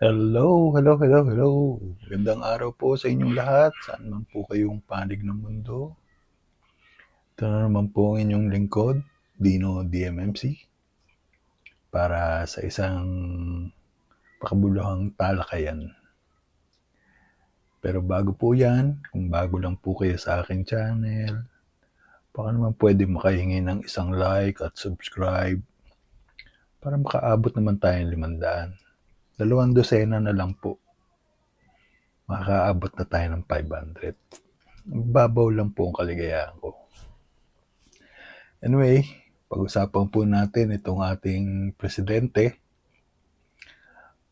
Hello, hello, hello, hello. Magandang araw po sa inyong lahat. Saan man po kayong panig ng mundo. Ito na naman po ang inyong lingkod, Dino DMMC. Para sa isang pakabuluhang talakayan. Pero bago po yan, kung bago lang po kayo sa aking channel, baka naman pwede makahingi ng isang like at subscribe para makaabot naman tayo ng limandaan. Dalawang dosena na lang po. Makakaabot na tayo ng 500. Babaw lang po ang kaligayahan ko. Anyway, pag-usapan po natin itong ating presidente.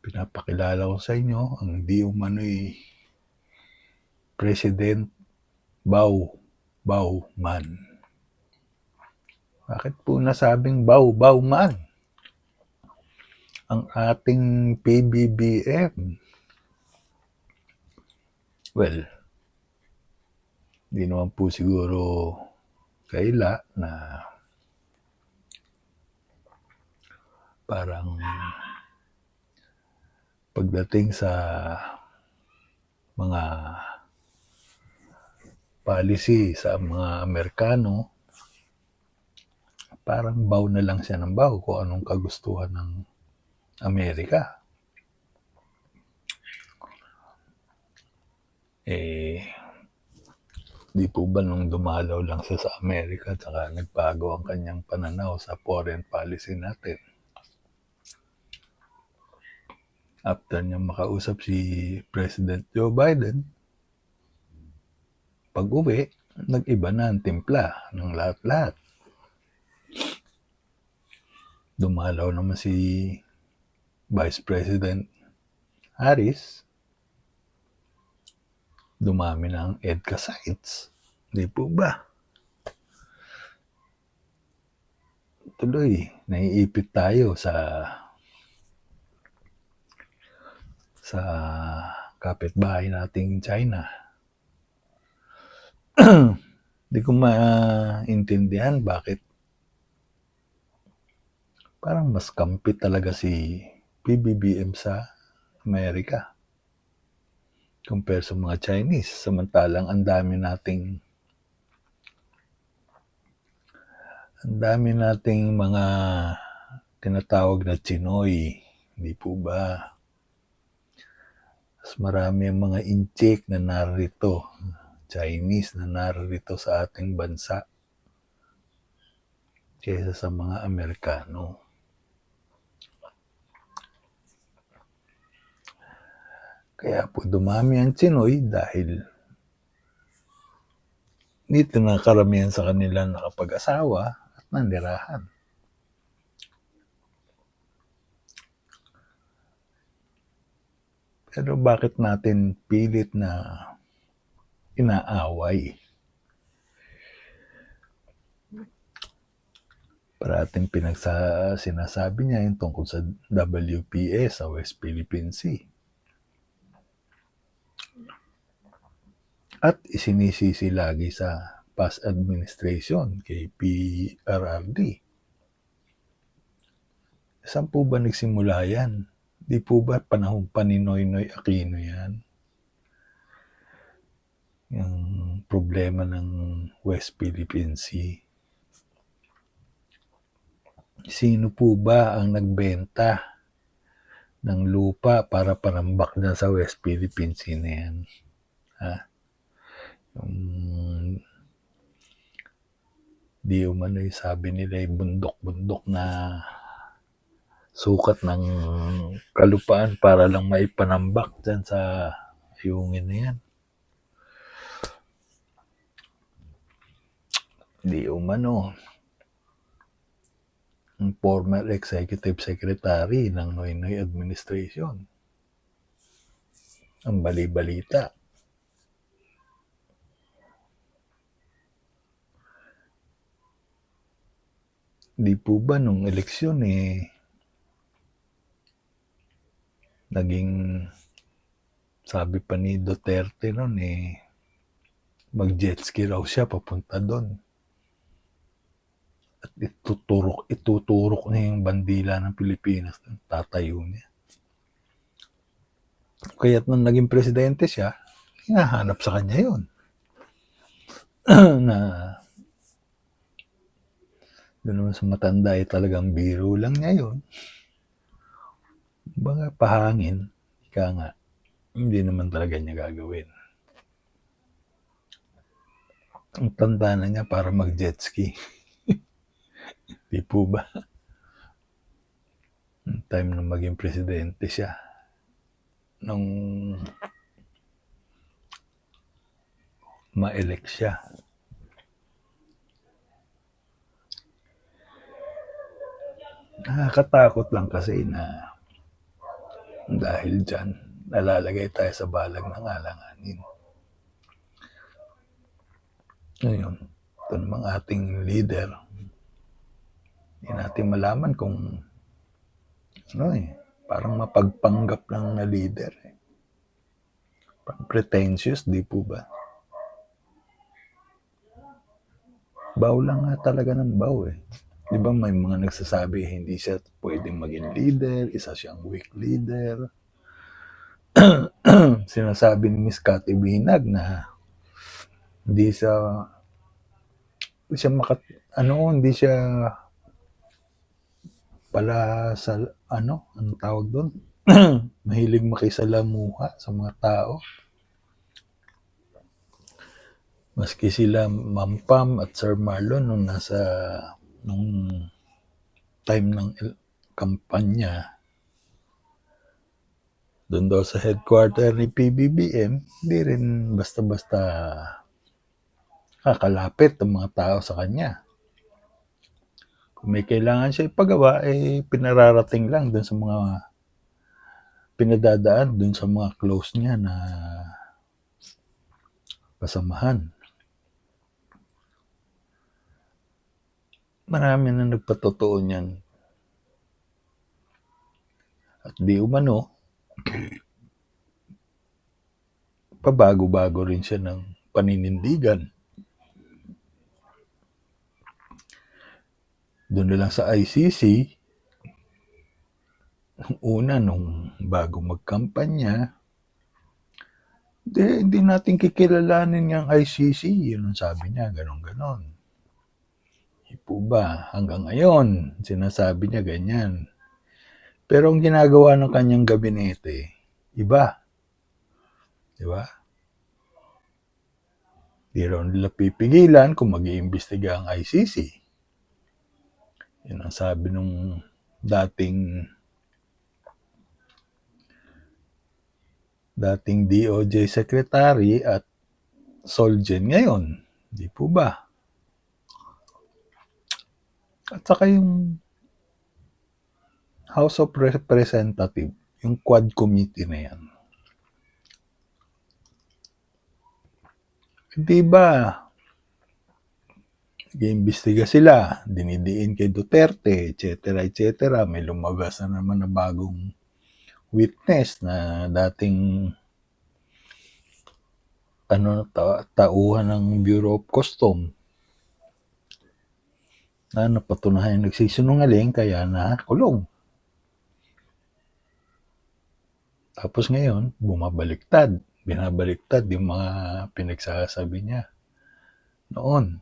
Pinapakilala ko sa inyo ang di umano'y President Bao Bao Man. Bakit po nasabing Bao Bao Man? Ang ating PBBM. Well, di naman po siguro kaila na parang pagdating sa mga policy sa mga Amerikano, parang baw na lang siya ng baw kung anong kagustuhan ng Amerika. Eh, di po ba nung dumalaw lang siya sa Amerika tsaka nagbago ang kanyang pananaw sa foreign policy natin. After niya makausap si President Joe Biden, pag uwi, nag-iba na ang timpla ng lahat-lahat. Dumalaw naman si Vice President Harris, dumami na ang EDCA sites. Di po ba? Tuloy, naiipit tayo sa sa kapitbahay nating China. Di ko maintindihan bakit parang mas kampi talaga si PBBM sa Amerika compare sa mga Chinese. Samantalang ang dami nating ang dami nating mga tinatawag na Chinoy. Hindi po ba? Mas marami ang mga incheck na narito. Chinese na narito sa ating bansa kaysa sa mga Amerikano. Kaya po dumami ang Chinoy dahil dito na karamihan sa kanila nakapag-asawa at nandirahan. Pero bakit natin pilit na inaaway? Parating pinagsa, sinasabi niya yung tungkol sa WPS sa West Philippine Sea. At isinisisi lagi sa past administration kay PRRD. Saan po ba nagsimula yan? Di po ba panahon pa ni Noynoy Aquino yan? Yung problema ng West Philippine Sea. Sino po ba ang nagbenta ng lupa para panambak na sa West Philippine Sea na yan? Ha? Yung di umano'y sabi nila ay bundok-bundok na sukat ng kalupaan para lang maipanambak dyan sa ayungin na yan. Di umano. Ang former executive secretary ng Noynoy administration. Ang bali-balita. Di po ba nung eleksyon eh, naging sabi pa ni Duterte noon eh, mag-jet ski raw siya papunta doon. At ituturok, ituturok niya yung bandila ng Pilipinas. Tatayo niya. Kaya't nung naging presidente siya, hinahanap sa kanya yun. na doon naman sa matanda ay talagang biro lang niya yun. Baga pahangin, ika nga, hindi naman talaga niya gagawin. Ang tanda na niya para mag-jet ski. Di po ba? Yung time na maging presidente siya. Nung ma-elect siya. Nakakatakot lang kasi na dahil dyan, nalalagay tayo sa balag ng alanganin. Ngayon, ito namang ating leader. Hindi natin malaman kung ano eh, parang mapagpanggap lang na leader eh. Parang pretentious, di po ba? Baw lang nga talaga ng baw eh. Di ba may mga nagsasabi hindi siya pwedeng maging leader, isa siyang weak leader. Sinasabi ni Miss Cathy Binag na hindi siya hindi siya makat ano hindi siya pala sa ano ang tawag doon mahilig makisalamuha sa mga tao maski sila Ma'am Pam at Sir Marlon nung nasa nung time ng kampanya doon daw sa headquarter ni PBBM hindi rin basta-basta kakalapit ang mga tao sa kanya. Kung may kailangan siya ipagawa, eh pinararating lang dun sa mga pinadadaan dun sa mga close niya na kasamahan. Marami na nagpatotoo niyan. At di umano, pabago-bago rin siya ng paninindigan. Doon na lang sa ICC, nung una, nung bago magkampanya, hindi, hindi natin kikilalanin yung ICC. Yun ang sabi niya, ganon-ganon. Po ba? Hanggang ngayon, sinasabi niya ganyan. Pero ang ginagawa ng kanyang gabinete, iba. Di ba? Di raw nila pipigilan kung mag iimbestiga ang ICC. Yun ang sabi nung dating dating DOJ Secretary at Solgen ngayon. Di po ba? At saka yung House of Representative, yung Quad Committee na yan. Di ba? Nag-iimbestiga sila, dinidiin kay Duterte, etc. etc. May lumabas na naman na bagong witness na dating ano ta tauhan ng Bureau of Custom na napatunayan nagsisinungaling kaya na kulong. Tapos ngayon, bumabaliktad. Binabaliktad yung mga pinagsasabi niya noon.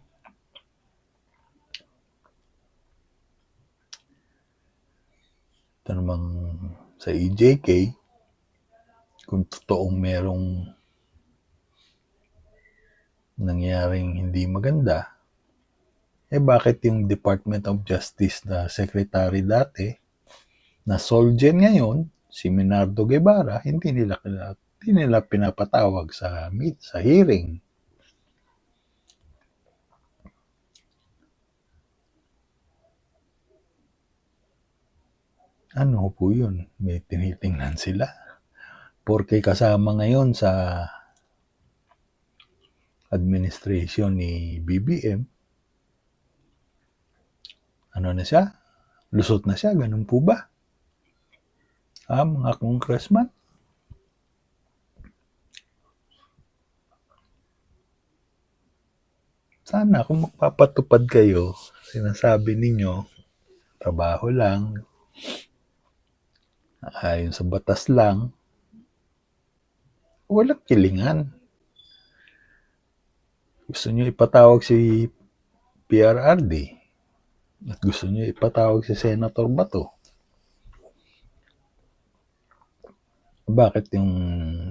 Ito namang sa EJK, kung totoong merong nangyaring hindi maganda, eh bakit yung Department of Justice na secretary dati, na Solgen ngayon, si Minardo Guevara, hindi nila, hindi nila pinapatawag sa meet, sa hearing. Ano po yun? May tinitingnan sila. Porque kasama ngayon sa administration ni BBM, ano na siya? Lusot na siya, ganun po ba? Ah, mga congressman? Sana kung magpapatupad kayo, sinasabi ninyo, trabaho lang, ayon sa batas lang, walang kilingan. Gusto niyo ipatawag si PRRD at gusto niyo ipatawag si Senator Bato. Bakit yung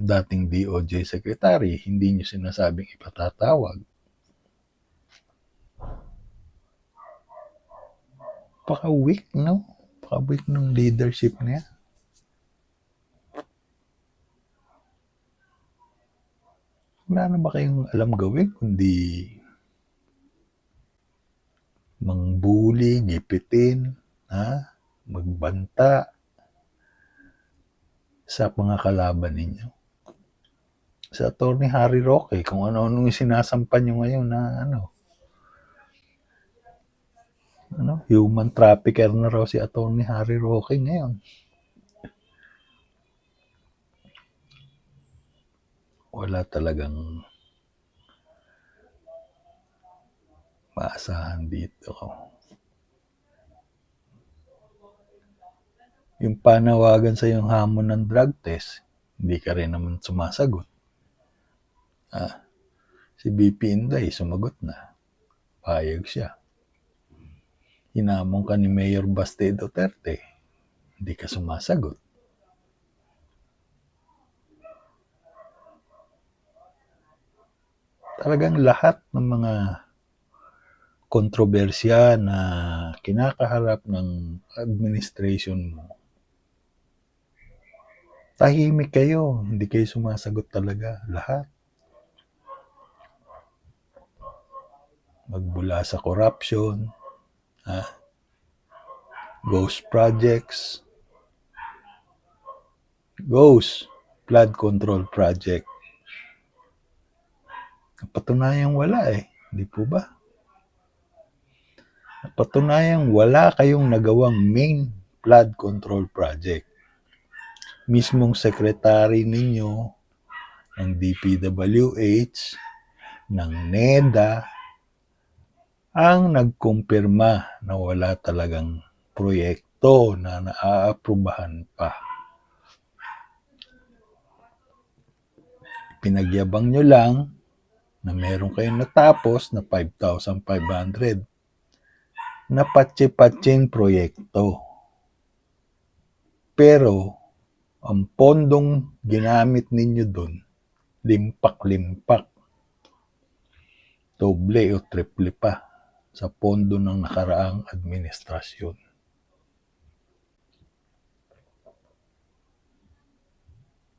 dating DOJ Secretary hindi niyo sinasabing ipatatawag? Paka-weak, no? Paka-weak ng leadership niya. Wala na ba kayong alam gawin kundi mangbuli, gipitin, ha? magbanta sa mga kalaban ninyo. Sa Attorney Harry Roque, kung ano-ano yung sinasampan nyo ngayon na ano, ano, human trafficker na raw si Attorney Harry Roque ngayon. Wala talagang maasahan dito. Yung panawagan sa yung hamon ng drug test, hindi ka rin naman sumasagot. Ah, si BP Inday, sumagot na. Payag siya. Hinamon ka ni Mayor Baste Duterte, hindi ka sumasagot. Talagang lahat ng mga kontrobersya na kinakaharap ng administration mo, tahimik kayo, hindi kayo sumasagot talaga, lahat. Magbula sa corruption, ha? ghost projects, ghost flood control project. Patunayang wala eh, di po ba? Patunayang wala kayong nagawang main flood control project. Mismong sekretary ninyo ng DPWH, ng NEDA, ang nagkumpirma na wala talagang proyekto na naaaprubahan pa. Pinagyabang nyo lang na meron kayong natapos na 5,500 na patsi-patsing proyekto. Pero, ang pondong ginamit ninyo doon, limpak-limpak. Doble o triple pa sa pondo ng nakaraang administrasyon.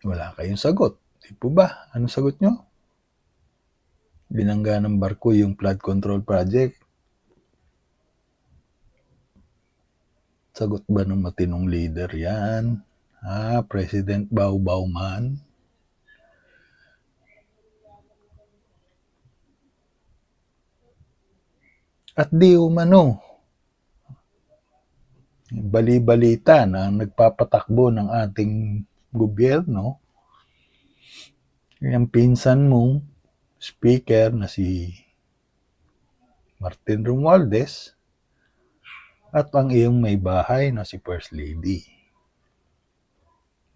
Wala kayong sagot. Di po ba? Anong sagot nyo? Binangga ng barko yung flood control project. Sagot ba ng matinong leader yan? Ah, President Baw man? At di umano, bali-balita na nagpapatakbo ng ating gobyerno, yung pinsan mong speaker na si Martin Romualdez at ang iyong may bahay na si First Lady.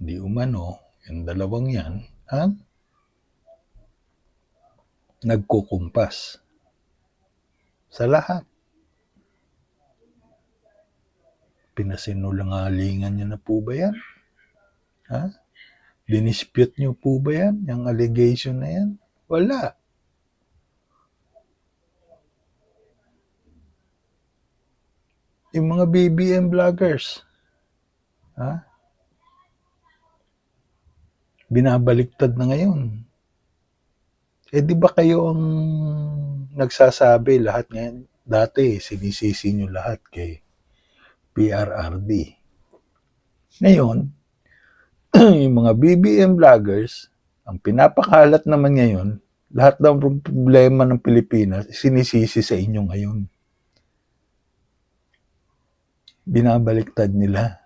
Di umano, yung dalawang yan ang nagkukumpas sa lahat. Pinasinulangalingan niyo na po ba yan? Ha? Dinispute niyo po ba yan? Yung allegation na yan? Wala. Yung mga BBM vloggers, ha? Binabaliktad na ngayon. Eh di ba kayo ang nagsasabi lahat ngayon? Dati, sinisisi nyo lahat kay PRRD. Ngayon, yung mga BBM vloggers, ang pinapakalat naman ngayon, lahat ng problema ng Pilipinas, sinisisi sa inyo ngayon. Binabaliktad nila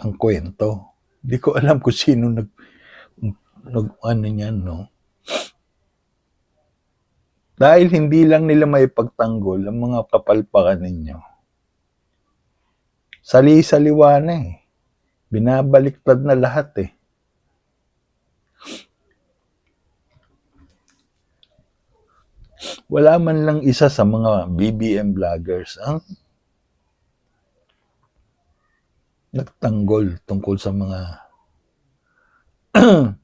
ang kwento. Hindi ko alam kung sino nag, nag ano niyan, no? Dahil hindi lang nila may pagtanggol ang mga kapalpakan ninyo. Sali-saliwa na eh. Binabaliktad na lahat eh. Wala man lang isa sa mga BBM vloggers ang nagtanggol tungkol sa mga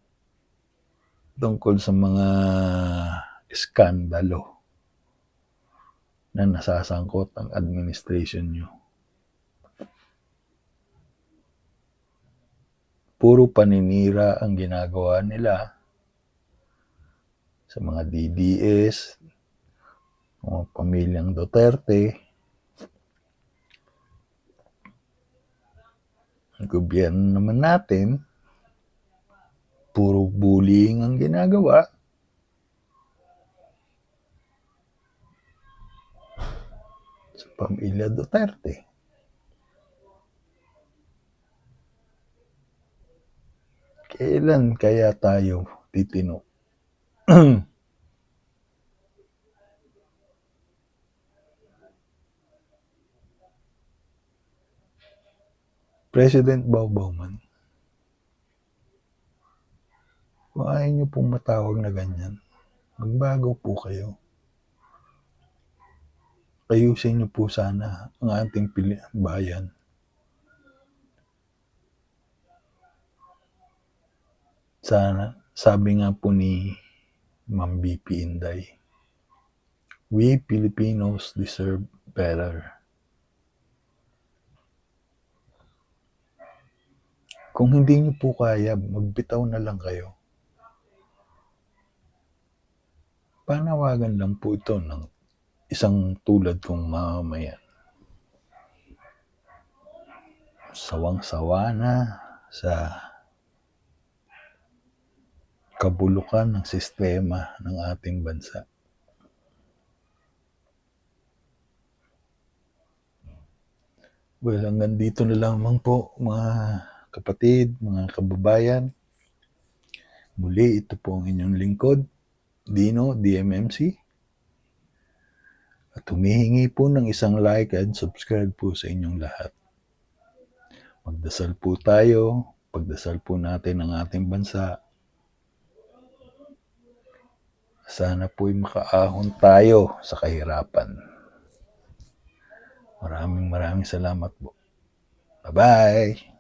tungkol sa mga iskandalo na nasasangkot ang administration nyo. Puro paninira ang ginagawa nila sa mga DDS, mga pamilyang Duterte, ang gobyerno naman natin, puro bullying ang ginagawa. Sa pamilya Duterte. Kailan kaya tayo titino? President Baubau man. Kung ayaw niyo pong matawag na ganyan, magbago po kayo. Ayusin niyo po sana ang ating bayan. Sana, sabi nga po ni Ma'am BP Inday, we Filipinos deserve better. Kung hindi niyo po kaya, magbitaw na lang kayo. Panawagan lang po ito ng isang tulad kong mamamayan. Sawang-sawa na sa kabulukan ng sistema ng ating bansa. Well, hanggang dito na lamang po mga kapatid, mga kababayan. Muli, ito po ang inyong lingkod, Dino, DMMC. At humihingi po ng isang like and subscribe po sa inyong lahat. Magdasal po tayo, pagdasal po natin ang ating bansa. Sana po'y makaahon tayo sa kahirapan. Maraming maraming salamat po. Bye-bye!